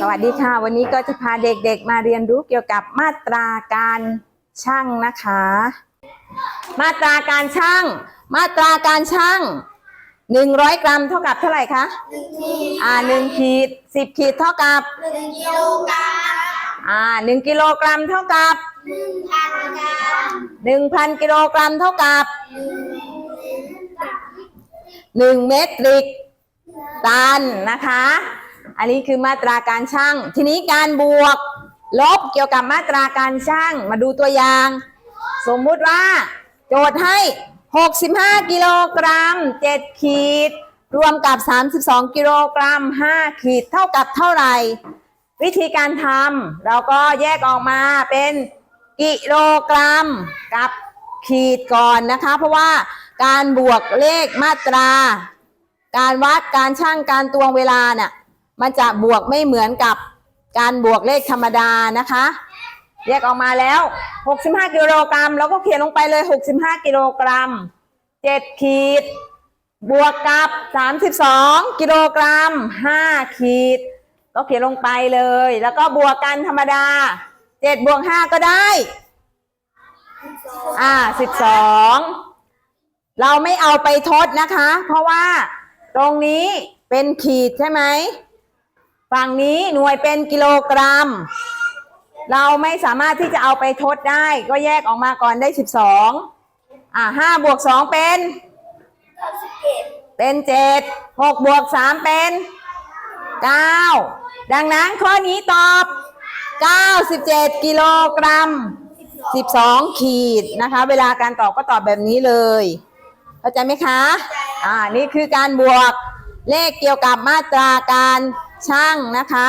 สวัสดีค่ะ วันนี้ก็จะพาเด็กๆมาเรียนรู้เกี่ยวกับมาตราการช่างนะคะ มาตราการช่าง มาตราการช่างหนึ่งร้อยกรัมเท่ากับเท่าไหร่คะอ่าหนึ่งขีดสิบขีดเท่ากับหนึ่งกิโลกรัมอ่าหนึ่งกิโลกรัมเท่ากับหนึ่งพันกรัมหนึ่งพันกิโลกรัมเท่ากับหนึ่งเมตริกตันนะคะ อันนี้คือมาตราการช่าง ทีนี้การบวก ลบเกี่ยวกับมาตราการช่าง มาดูตัวอย่าง สมมุติว่า โจทย์ให้ 65 กิโลกรัม 7 ขีด รวมกับ 32 กิโลกรัม 5 ขีด เท่ากับเท่าไหร่ วิธีการทำเราก็แยกออกมาเป็นกิโลกรัมกับขีดก่อนนะคะ เพราะว่าการบวกเลขมาตรา การวัดการช่างการตวงเวลาเนี่ย มันจะบวกไม่เหมือนกับการบวกเลขธรรมดานะคะแยกออกมาแล้ว 65 กิโลกรัมแล้วก็เขียนลงไปเลย 65 กิโลกรัม 7 ขีด บวกกับ 32 กิโลกรัม 5 ขีด ก็เขียนลงไปเลย แล้วก็บวกกันธรรมดา 7 บวก 5 ก็ได้ อ่า 12 เราไม่เอาไปทดนะคะ เพราะว่าตรงนี้เป็นขีดใช่ไหม ฝั่งนี้หน่วยเป็นกิโลกรัม เราไม่สามารถที่จะเอาไปทดได้ ก็แยกออกมาก่อนได้12อ่า5บวก2เป็นเก้าสิบเอ็ดเป็น7 6บวก3เป็น9ดังนั้นข้อนี้ตอบ97กิโลกรัม12ขีดนะคะ เวลาการตอบก็ตอบแบบนี้เลยเข้าใจไหมคะ อ่านี่คือการบวกเลขเกี่ยวกับมาตราการ ช่างนะคะ